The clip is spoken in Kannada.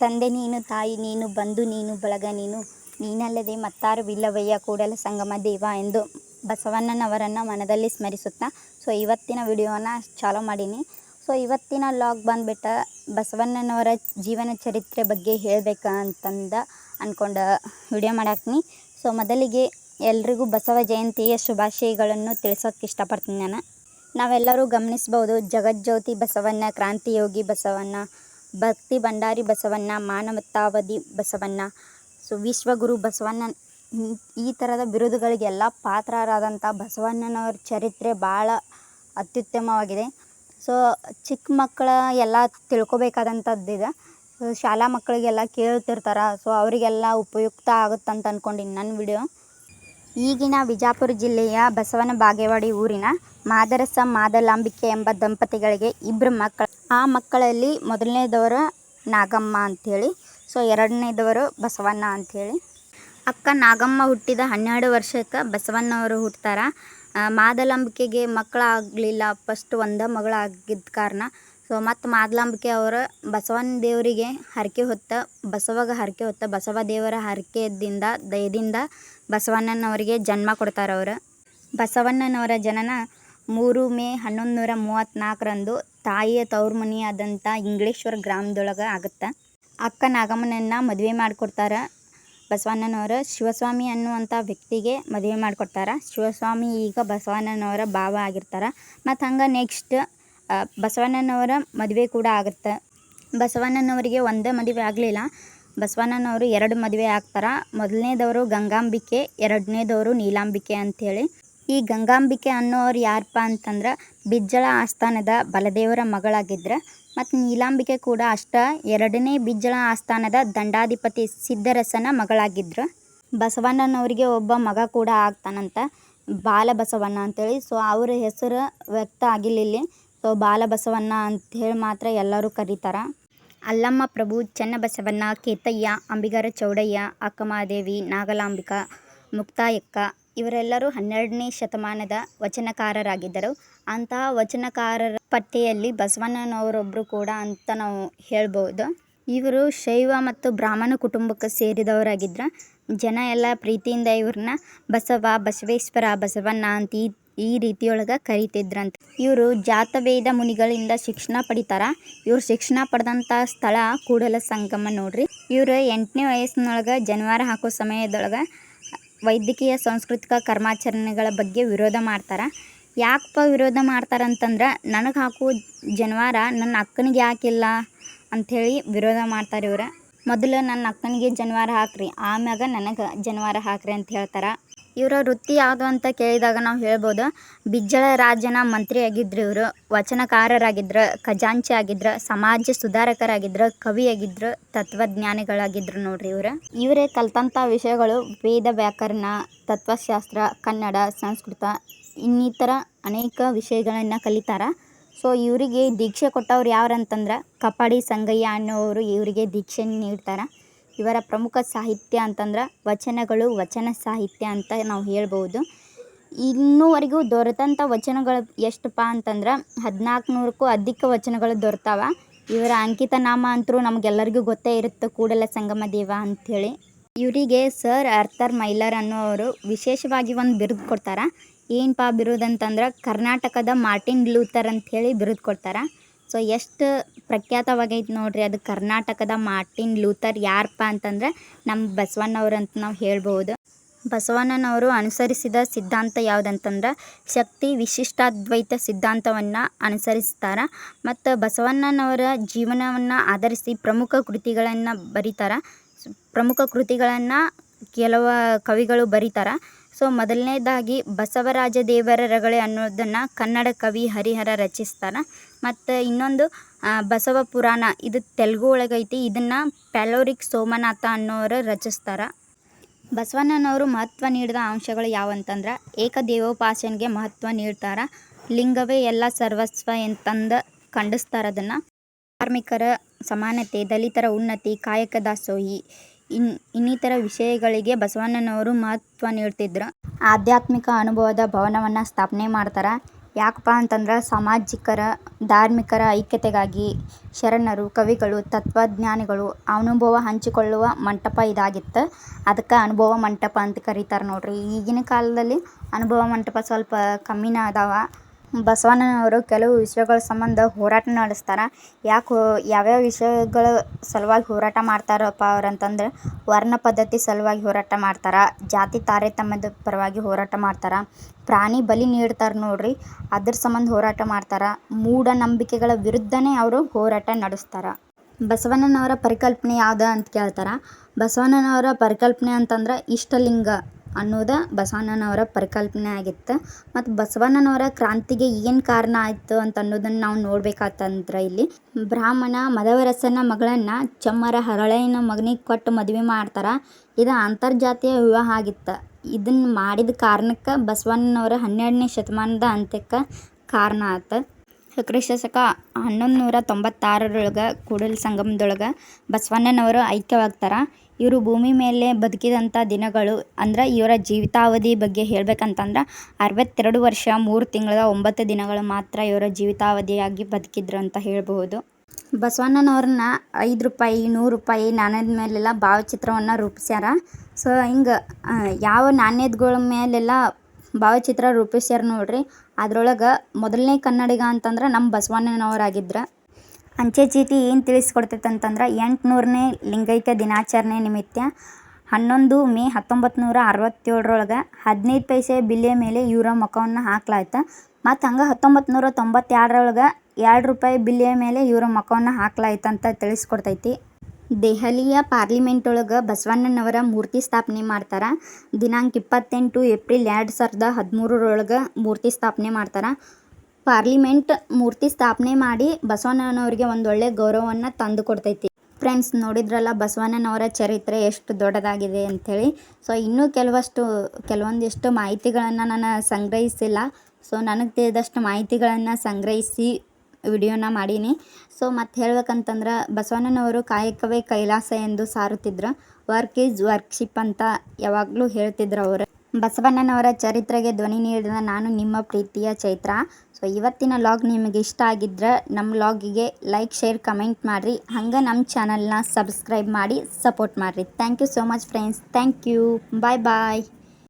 ತಂದೆ ನೀನು, ತಾಯಿ ನೀನು, ಬಂಧು ನೀನು, ಬಳಗ ನೀನು, ನೀನಲ್ಲದೆ ಮತ್ತಾರು ವಿಲ್ಲವಯ್ಯ, ಕೂಡಲ ಸಂಗಮ ದೇವ ಎಂದು ಬಸವಣ್ಣನವರನ್ನು ಮನದಲ್ಲಿ ಸ್ಮರಿಸುತ್ತಾ, ಸೊ ಇವತ್ತಿನ ವಿಡಿಯೋನ ಚಾಲೋ ಮಾಡೀನಿ. ಸೊ ಇವತ್ತಿನ ಲಾಗ್ ಬಂದುಬಿಟ್ಟ ಬಸವಣ್ಣನವರ ಜೀವನ ಚರಿತ್ರೆ ಬಗ್ಗೆ ಹೇಳಬೇಕ ಅಂತಂದ ಅಂದ್ಕೊಂಡು ವಿಡಿಯೋ ಮಾಡಾಕ್ತೀನಿ. ಸೊ ಮೊದಲಿಗೆ ಎಲ್ರಿಗೂ ಬಸವ ಜಯಂತಿಯ ಶುಭಾಶಯಗಳನ್ನು ತಿಳಿಸೋಕೆ ಇಷ್ಟಪಡ್ತೀನಿ ನಾನು. ನಾವೆಲ್ಲರೂ ಗಮನಿಸ್ಬೋದು, ಜಗಜ್ಯೋತಿ ಬಸವಣ್ಣ, ಕ್ರಾಂತಿಯೋಗಿ ಬಸವಣ್ಣ ಭಕ್ತಿ ಭಂಡಾರಿ ಬಸವಣ್ಣ ಮಾನವತಾವಾದಿ ಬಸವಣ್ಣ ಸೊ ವಿಶ್ವಗುರು ಬಸವಣ್ಣ, ಈ- ಥರದ ಬಿರುದುಗಳಿಗೆಲ್ಲ ಪಾತ್ರರಾದಂಥ ಬಸವಣ್ಣನವ್ರ ಚರಿತ್ರೆ ಭಾಳ ಅತ್ಯುತ್ತಮವಾಗಿದೆ. ಸೊ ಚಿಕ್ಕ ಮಕ್ಕಳ ಎಲ್ಲ ತಿಳ್ಕೊಬೇಕಾದಂಥದ್ದಿದೆ ಶಾಲಾ ಮಕ್ಕಳಿಗೆಲ್ಲ ಕೇಳ್ತಿರ್ತಾರೆ. ಸೊ ಅವರಿಗೆಲ್ಲ ಉಪಯುಕ್ತ ಆಗುತ್ತಂತ ಅಂದ್ಕೊಂಡಿನಿ ನನ್ನ ವಿಡಿಯೋ ಈಗಿನ ವಿಜಾಪುರ ಜಿಲ್ಲೆಯ ಬಸವನ ಬಾಗೇವಾಡಿ ಊರಿನ ಮಾದರಸ ಮಾದಲಾಂಬಿಕೆ ಎಂಬ ದಂಪತಿಗಳಿಗೆ ಇಬ್ಬರು ಮಕ್ಕಳು ಆ ಮಕ್ಕಳಲ್ಲಿ ಮೊದಲನೇದವರು ನಾಗಮ್ಮ ಅಂಥೇಳಿ ಸೊ ಎರಡನೇದವರು ಬಸವಣ್ಣ ಅಂಥೇಳಿ ಅಕ್ಕ ನಾಗಮ್ಮ ಹುಟ್ಟಿದ ಹನ್ನೆರಡು ವರ್ಷಕ್ಕೆ ಬಸವಣ್ಣವರು ಹುಟ್ತಾರ. ಮಾದಲಾಂಬಿಕೆಗೆ ಮಕ್ಕಳಾಗಲಿಲ್ಲ. ಫಸ್ಟ್ ಒಂದ ಮಗಳಾಗಿದ್ದ ಕಾರಣ. ಸೊ ಮತ್ತು ಮಾದಲಾಂಬಿಕೆ ಅವರು ಬಸವನ ದೇವರಿಗೆ ಹರಕೆ ಹೊತ್ತ, ಬಸವಗ ಹರಕೆ ಹೊತ್ತ, ಬಸವ ದೇವರ ಹರಕೆಯಿಂದ ದಯದಿಂದ ಬಸವಣ್ಣನವರಿಗೆ ಜನ್ಮ ಕೊಡ್ತಾರೆ ಅವರು ಬಸವಣ್ಣನವರ ಜನನ ಮೂರು ಮೇ ಹನ್ನೊಂದು ನೂರ ಮೂವತ್ತ್ನಾಲ್ಕರಂದು ತಾಯಿಯ ತವ್ರ ಮನೆಯಾದಂಥ ಇಂಗ್ಲೇಶ್ವರ ಗ್ರಾಮದೊಳಗೆ ಆಗುತ್ತೆ. ಅಕ್ಕ ನಾಗಮ್ಮನನ್ನು ಮದುವೆ ಮಾಡಿಕೊಡ್ತಾರೆ. ಬಸವಣ್ಣನವರ ಶಿವಸ್ವಾಮಿ ಅನ್ನುವಂಥ ವ್ಯಕ್ತಿಗೆ ಮದುವೆ ಮಾಡಿಕೊಡ್ತಾರೆ. ಶಿವಸ್ವಾಮಿ ಈಗ ಬಸವಣ್ಣನವರ ಭಾವ ಆಗಿರ್ತಾರೆ. ಮತ್ತು ಹಂಗೆ ನೆಕ್ಸ್ಟ್ ಬಸವಣ್ಣನವರ ಮದುವೆ ಕೂಡ ಆಗುತ್ತೆ. ಬಸವಣ್ಣನವರಿಗೆ ಒಂದೇ ಮದುವೆ ಆಗಲಿಲ್ಲ. ಬಸವಣ್ಣನವರು ಎರಡು ಮದುವೆ ಆಗ್ತಾರೆ. ಮೊದಲನೇದವರು ಗಂಗಾಂಬಿಕೆ, ಎರಡನೇದವರು ನೀಲಾಂಬಿಕೆ ಅಂಥೇಳಿ ಈ ಗಂಗಾಂಬಿಕೆ ಅನ್ನೋರು ಯಾರಪ್ಪ ಅಂತಂದ್ರೆ ಬಿಜ್ಜಳ ಆಸ್ಥಾನದ ಬಲದೇವರ ಮಗಳಾಗಿದ್ದರೆ ಮತ್ತು ನೀಲಾಂಬಿಕೆ ಕೂಡ ಅಷ್ಟ ಎರಡನೇ ಬಿಜ್ಜಳ ಆಸ್ಥಾನದ ದಂಡಾಧಿಪತಿ ಸಿದ್ದರಸನ ಮಗಳಾಗಿದ್ರು. ಬಸವಣ್ಣನವರಿಗೆ ಒಬ್ಬ ಮಗ ಕೂಡ ಆಗ್ತಾನಂತ. ಬಾಲಬಸವಣ್ಣ ಅಂತೇಳಿ. ಸೊ ಅವ್ರ ಹೆಸರು ವ್ಯಕ್ತ ಆಗಿಲ್ಲ ಇಲ್ಲಿ. ಸೊ ಬಾಲಬಸವಣ್ಣ ಅಂಥೇಳಿ ಮಾತ್ರ ಎಲ್ಲರೂ ಕರೀತಾರೆ. ಅಲ್ಲಮ್ಮ ಪ್ರಭು, ಚನ್ನಬಸವಣ್ಣ, ಕೇತಯ್ಯ, ಅಂಬಿಗರ ಚೌಡಯ್ಯ, ಅಕ್ಕಮಹಾದೇವಿ, ನಾಗಲಾಂಬಿಕಾ, ಮುಕ್ತಾಯಕ್ಕ ಇವರೆಲ್ಲರೂ ಹನ್ನೆರಡನೇ ಶತಮಾನದ ವಚನಕಾರರಾಗಿದ್ದರು. ಅಂತಹ ವಚನಕಾರರ ಪಟ್ಟಿಯಲ್ಲಿ ಬಸವಣ್ಣನವರೊಬ್ಬರು ಕೂಡ ಅಂತ ನಾವು ಹೇಳ್ಬೋದು. ಇವರು ಶೈವ ಮತ್ತು ಬ್ರಾಹ್ಮಣ ಕುಟುಂಬಕ್ಕೆ ಸೇರಿದವರಾಗಿದ್ರು. ಜನ ಎಲ್ಲ ಪ್ರೀತಿಯಿಂದ ಇವ್ರನ್ನ ಬಸವ, ಬಸವೇಶ್ವರ, ಬಸವಣ್ಣ ಅಂತ ಈ ಈ ರೀತಿಯೊಳಗೆ ಕರಿತಿದ್ರಂತೆ. ಇವರು ಜಾತವೇದ ಮುನಿಗಳಿಂದ ಶಿಕ್ಷಣ ಪಡಿತಾರ. ಇವ್ರು ಶಿಕ್ಷಣ ಪಡೆದಂಥ ಸ್ಥಳ ಕೂಡಲ ಸಂಗಮ ನೋಡ್ರಿ. ಇವರು ಎಂಟನೇ ವಯಸ್ಸಿನೊಳಗೆ ಜನವಾರ ಹಾಕೋ ಸಮಯದೊಳಗೆ ವೈದ್ಯಕೀಯ, ಸಾಂಸ್ಕೃತಿಕ ಕರ್ಮಾಚರಣೆಗಳ ಬಗ್ಗೆ ವಿರೋಧ ಮಾಡ್ತಾರೆ. ಯಾಕಪ್ಪ ವಿರೋಧ ಮಾಡ್ತಾರಂತಂದ್ರೆ, ನನಗೆ ಹಾಕೋ ಜನವಾರ ನನ್ನ ಅಕ್ಕನಿಗೆ ಯಾಕಿಲ್ಲ ಅಂಥೇಳಿ ವಿರೋಧ ಮಾಡ್ತಾರೆ ಇವ್ರು. ಮೊದಲು ನನ್ನ ಅಕ್ಕನಿಗೆ ಜನವಾರ ಹಾಕ್ರಿ, ಆಮ್ಯಾಗ ನನಗೆ ಜನವಾರ ಹಾಕ್ರಿ ಅಂತ ಹೇಳ್ತಾರೆ. ಇವರ ವೃತ್ತಿ ಯಾವುದು ಅಂತ ಕೇಳಿದಾಗ ನಾವು ಹೇಳ್ಬೋದು. ಬಿಜ್ಜಳ ರಾಜನ ಮಂತ್ರಿ ಆಗಿದ್ರು ಇವರು, ವಚನಕಾರರಾಗಿದ್ರು ಖಜಾಂಚಿ ಆಗಿದ್ರು ಸಮಾಜ ಸುಧಾರಕರಾಗಿದ್ರು, ಕವಿಯಾಗಿದ್ರು, ತತ್ವಜ್ಞಾನಿಗಳಾಗಿದ್ರು ನೋಡ್ರಿ ಇವರು. ಇವರೇ ಕಲ್ತಂಥ ವಿಷಯಗಳು ವೇದ ವ್ಯಾಕರಣ, ತತ್ವಶಾಸ್ತ್ರ, ಕನ್ನಡ, ಸಂಸ್ಕೃತ, ಇನ್ನಿತರ ಅನೇಕ ವಿಷಯಗಳನ್ನು ಕಲಿತಾರ. ಸೊ ಇವರಿಗೆ ದೀಕ್ಷೆ ಕೊಟ್ಟವ್ರು ಯಾರು ಅಂತಂದ್ರೆ ಕಪಾಡಿ, ಸಂಗಯ್ಯ ಅನ್ನೋರು ಇವರಿಗೆ ದೀಕ್ಷೆ ನೀಡ್ತಾರೆ. ಇವರ ಪ್ರಮುಖ ಸಾಹಿತ್ಯ ಅಂತಂದ್ರೆ ವಚನಗಳು, ವಚನ ಸಾಹಿತ್ಯ ಅಂತ ನಾವು ಹೇಳ್ಬೋದು. ಇನ್ನೂವರೆಗೂ ದೊರೆತಂಥ ವಚನಗಳು ಎಷ್ಟಪ್ಪ ಅಂತಂದ್ರೆ ಹದಿನಾಲ್ಕು ನೂರಕ್ಕೂ ಅಧಿಕ ವಚನಗಳು ದೊರೆತಾವ. ಇವರ ಅಂಕಿತ ನಾಮ ಅಂತರೂ ನಮಗೆಲ್ಲರಿಗೂ ಗೊತ್ತೇ ಇರುತ್ತೆ ಕೂಡಲ ಸಂಗಮ ದೇವ ಅಂಥೇಳಿ ಇವರಿಗೆ ಸರ್ ಅರ್ಥರ್ ಮೈಲರ್ ಅನ್ನೋರು ವಿಶೇಷವಾಗಿ ಒಂದು ಬಿರುದು ಕೊಡ್ತಾರೆ. ಏನಪ್ಪ ಬಿರುದು ಅಂತಂದ್ರೆ ಕರ್ನಾಟಕದ ಮಾರ್ಟಿನ್ ಲೂಥರ್ ಅಂಥೇಳಿ ಬಿರುದು ಕೊಡ್ತಾರೆ. ಸೊ ಎಷ್ಟು ಪ್ರಖ್ಯಾತವಾಗೈತೆ ನೋಡ್ರಿ ಅದು ಕರ್ನಾಟಕದ ಮಾರ್ಟಿನ್ ಲೂಥರ್ ಯಾರಪ್ಪ ಅಂತಂದ್ರೆ ನಮ್ಮ ಬಸವಣ್ಣವ್ರು ಅಂತ ನಾವು ಹೇಳ್ಬೋದು ಬಸವಣ್ಣನವರು ಅನುಸರಿಸಿದ ಸಿದ್ಧಾಂತ ಯಾವುದಂತಂದ್ರೆ ಶಕ್ತಿ ವಿಶಿಷ್ಟಾದ್ವೈತ ಸಿದ್ಧಾಂತವನ್ನು ಅನುಸರಿಸ್ತಾರೆ ಮತ್ತು ಬಸವಣ್ಣನವರ ಜೀವನವನ್ನು ಆಧರಿಸಿ ಪ್ರಮುಖ ಕೃತಿಗಳನ್ನು ಬರೀತಾರೆ. ಪ್ರಮುಖ ಕೃತಿಗಳನ್ನು ಕೆಲವು ಕವಿಗಳು ಬರೀತಾರೆ. ಸೊ ಮೊದಲನೇದಾಗಿ ಬಸವರಾಜ ದೇವರ ರಗಳೆ ಅನ್ನೋದನ್ನು ಕನ್ನಡ ಕವಿ ಹರಿಹರ ರಚಿಸ್ತಾರೆ ಮತ್ತು ಇನ್ನೊಂದು ಬಸವ ಪುರಾಣ, ಇದು ತೆಲುಗು ಒಳಗೈತಿ. ಇದನ್ನು ಪ್ಯಾಲೋರಿಕ್ ಸೋಮನಾಥ ಅನ್ನೋರು ರಚಿಸ್ತಾರೆ. ಬಸವಣ್ಣನವರು ಮಹತ್ವ ನೀಡಿದ ಅಂಶಗಳು ಯಾವಂತಂದ್ರೆ ಏಕದೇವೋಪಾಸನೆಗೆ ಮಹತ್ವ ನೀಡ್ತಾರೆ. ಲಿಂಗವೇ ಎಲ್ಲ ಸರ್ವಸ್ವ ಅಂತಂದು ಖಂಡಿಸ್ತಾರೆ ಅದನ್ನು. ಕಾರ್ಮಿಕರ ಸಮಾನತೆ, ದಲಿತರ ಉನ್ನತಿ, ಕಾಯಕ ದಾಸೋಹಿ ಇನ್, ಇನ್ನಿತರ ವಿಷಯಗಳಿಗೆ ಬಸವಣ್ಣನವರು ಮಹತ್ವ ನೀಡ್ತಿದ್ರು. ಆಧ್ಯಾತ್ಮಿಕ ಅನುಭವದ ಭವನವನ್ನು ಸ್ಥಾಪನೆ ಮಾಡ್ತಾರೆ. ಯಾಕಪ್ಪ ಅಂತಂದ್ರೆ ಸಾಮಾಜಿಕರ, ಧಾರ್ಮಿಕರ ಐಕ್ಯತೆಗಾಗಿ ಶರಣರು, ಕವಿಗಳು, ತತ್ವಜ್ಞಾನಿಗಳು ಅನುಭವ ಹಂಚಿಕೊಳ್ಳುವ ಮಂಟಪ ಇದಾಗಿತ್ತು. ಅದಕ್ಕೆ ಅನುಭವ ಮಂಟಪ ಅಂತ ಕರೀತಾರೆ ನೋಡ್ರಿ. ಈಗಿನ ಕಾಲದಲ್ಲಿ ಅನುಭವ ಮಂಟಪ ಸ್ವಲ್ಪ ಕಮ್ಮಿನೇ ಅದಾವ. ಬಸವಣ್ಣನವರು ಕೆಲವು ವಿಷಯಗಳ ಸಂಬಂಧ ಹೋರಾಟ ನಡೆಸ್ತಾರ. ಯಾಕೆ, ಯಾವ್ಯಾವ ವಿಷಯಗಳ ಸಲುವಾಗಿ ಹೋರಾಟ ಮಾಡ್ತಾರಪ್ಪ ಅವ್ರು ಅಂತಂದ್ರೆ ವರ್ಣ ಪದ್ಧತಿ ಸಲುವಾಗಿ ಹೋರಾಟ ಮಾಡ್ತಾರೆ, ಜಾತಿ ತಾರತಮ್ಯದ ಪರವಾಗಿ ಹೋರಾಟ ಮಾಡ್ತಾರೆ, ಪ್ರಾಣಿ ಬಲಿ ನೀಡ್ತಾರೆ ನೋಡ್ರಿ, ಅದ್ರ ಸಂಬಂಧ ಹೋರಾಟ ಮಾಡ್ತಾರೆ ಮೂಢನಂಬಿಕೆಗಳ ವಿರುದ್ಧನೇ ಅವರು ಹೋರಾಟ ನಡೆಸ್ತಾರೆ. ಬಸವಣ್ಣನವರ ಪರಿಕಲ್ಪನೆ ಯಾವ್ದು ಅಂತ ಕೇಳ್ತಾರೆ. ಬಸವಣ್ಣನವರ ಪರಿಕಲ್ಪನೆ ಅಂತಂದ್ರೆ ಇಷ್ಟಲಿಂಗ. ಅನ್ನೋದು ಬಸವಣ್ಣನವರ ಪರಿಕಲ್ಪನೆ ಆಗಿತ್ತು. ಮತ್ತು ಬಸವಣ್ಣನವರ ಕ್ರಾಂತಿಗೆ ಏನು ಕಾರಣ ಆಯಿತು ಅಂತ ಅನ್ನೋದನ್ನು ನಾವು ನೋಡ್ಬೇಕಾತಂದ್ರೆ ಇಲ್ಲಿ. ಬ್ರಾಹ್ಮಣ ಮದವರಸನ ಮಗಳನ್ನು ಚಮ್ಮರ ಹರಳೆಯನ ಮಗನಿಗೆ ಕೊಟ್ಟು ಮದುವೆ ಮಾಡ್ತಾರೆ. ಇದು ಅಂತರ್ಜಾತೀಯ ವಿವಾಹ ಆಗಿತ್ತು. ಇದನ್ನು ಮಾಡಿದ ಕಾರಣಕ್ಕೆ ಬಸವಣ್ಣನವರ ಹನ್ನೆರಡನೇ ಶತಮಾನದ ಅಂತ್ಯಕ್ಕೆ ಕಾರಣ ಆಯ್ತು ಕ್ರಿಸ್ತ ಶಕ ಹನ್ನೊಂದು ನೂರ ತೊಂಬತ್ತಾರರೊಳಗೆ ಕೂಡಲ ಸಂಗಮದೊಳಗೆ ಬಸವಣ್ಣನವರು ಐಕ್ಯವಾಗ್ತಾರೆ. ಇವರು ಭೂಮಿ ಮೇಲೆ ಬದುಕಿದಂಥ ದಿನಗಳು ಅಂದ್ರೆ ಇವರ ಜೀವಿತಾವಧಿ ಬಗ್ಗೆ ಹೇಳ್ಬೇಕಂತಂದ್ರೆ ಅರವತ್ತೆರಡು ವರ್ಷ ಮೂರು ತಿಂಗಳ ಒಂಬತ್ತು ದಿನಗಳು ಮಾತ್ರ ಇವರ ಜೀವಿತಾವಧಿಯಾಗಿ ಬದುಕಿದ್ರು ಅಂತ ಹೇಳಬಹುದು. ಬಸವಣ್ಣನವ್ರನ್ನ ಐದು ರೂಪಾಯಿ, ನೂರು ರೂಪಾಯಿ ನಾಣ್ಯದ ಮೇಲೆಲ್ಲ ಭಾವಚಿತ್ರವನ್ನು ರೂಪಿಸ್ಯಾರ. ಸೊ ಹಿಂಗೆ ಯಾವ ನಾಣ್ಯಗಳ ಮೇಲೆಲ್ಲ ಭಾವಚಿತ್ರ ರೂಪಿಸ್ಯಾರ ನೋಡ್ರಿ ಅದ್ರೊಳಗೆ ಮೊದಲನೇ ಕನ್ನಡಿಗ ಅಂತಂದ್ರೆ ನಮ್ಮ ಬಸವಣ್ಣನವರಾಗಿದ್ರು. ಅಂಚೆ ಚೀಟಿ ಏನು ತಿಳಿಸ್ಕೊಡ್ತೈತೆ ಅಂತಂದ್ರೆ ಎಂಟುನೂರನೇ ಲಿಂಗೈಕ್ಯ ದಿನಾಚರಣೆ ನಿಮಿತ್ತ ಹನ್ನೊಂದು ಮೇ ಹತ್ತೊಂಬತ್ತು ನೂರ ಅರವತ್ತೇಳರೊಳಗೆ ಹದಿನೈದು ಪೈಸೆ ಬಿಲ್ಲೆ ಮೇಲೆ ಇವರ ಮುಖವನ್ನು ಹಾಕ್ಲಾಯ್ತು. ಮತ್ತು ಹಂಗೆ ಹತ್ತೊಂಬತ್ತು ನೂರ ತೊಂಬತ್ತೆರಡರೊಳಗೆ ಎರಡು ರೂಪಾಯಿ ಬಿಲ್ಲೆಯ ಮೇಲೆ ಇವರ ಮುಖವನ್ನು ಹಾಕ್ಲಾಯ್ತು ಅಂತ ತಿಳಿಸ್ಕೊಡ್ತೈತಿ. ದೆಹಲಿಯ ಪಾರ್ಲಿಮೆಂಟ್ ಒಳಗ ಬಸವಣ್ಣನವರ ಮೂರ್ತಿ ಸ್ಥಾಪನೆ ಮಾಡ್ತಾರ. ದಿನಾಂಕ ಇಪ್ಪತ್ತೆಂಟು ಏಪ್ರಿಲ್ ಎರಡು ಸಾವಿರದ ಹದಿಮೂರರೊಳಗ ಮೂರ್ತಿ ಸ್ಥಾಪನೆ ಮಾಡ್ತಾರ. ಪಾರ್ಲಿಮೆಂಟ್ ಮೂರ್ತಿ ಸ್ಥಾಪನೆ ಮಾಡಿ ಬಸವಣ್ಣನವರಿಗೆ ಒಂದೊಳ್ಳೆ ಗೌರವವನ್ನು ತಂದು ಕೊಡ್ತೈತಿ. ಫ್ರೆಂಡ್ಸ್, ನೋಡಿದ್ರಲ್ಲ ಬಸವಣ್ಣನವರ ಚರಿತ್ರೆ ಎಷ್ಟು ದೊಡ್ಡದಾಗಿದೆ ಅಂಥೇಳಿ ಸೊ, ಇನ್ನೂ ಕೆಲವಷ್ಟು, ಕೆಲವೊಂದಿಷ್ಟು ಮಾಹಿತಿಗಳನ್ನು ನಾನು ಸಂಗ್ರಹಿಸಿಲ್ಲ. ಸೊ, ನನಗೆ ತಿಳಿದಷ್ಟು ಮಾಹಿತಿಗಳನ್ನು ಸಂಗ್ರಹಿಸಿ ವಿಡಿಯೋನ ಮಾಡೀನಿ. ಸೊ ಮತ್ತು ಹೇಳ್ಬೇಕಂತಂದ್ರೆ ಬಸವಣ್ಣನವರು ಕಾಯಕವೇ ಕೈಲಾಸ ಎಂದು ಸಾರುತ್ತಿದ್ರು. ವರ್ಕ್ ಈಸ್ ವರ್ಕ್ಶಿಪ್ ಅಂತ ಯಾವಾಗಲೂ ಹೇಳ್ತಿದ್ರು ಅವರು. ಬಸವಣ್ಣನವರ ಚರಿತ್ರೆಗೆ ಧ್ವನಿ ನೀಡಿದ ನಾನು ನಿಮ್ಮ ಪ್ರೀತಿಯ ಚೈತ್ರ. ಸೊ ಇವತ್ತಿನ ಲಾಗ್ ನಿಮಗೆ ಇಷ್ಟ ಆಗಿದ್ರೆ ನಮ್ಮ ಲಾಗಿಗೆ ಲೈಕ್ ಶೇರ್ ಕಮೆಂಟ್ ಮಾಡಿರಿ. ಹಂಗೆ ನಮ್ಮ ಚಾನಲ್ನ ಸಬ್ಸ್ಕ್ರೈಬ್ ಮಾಡಿ ಸಪೋರ್ಟ್ ಮಾಡಿರಿ. Thank you so much friends thank you bye bye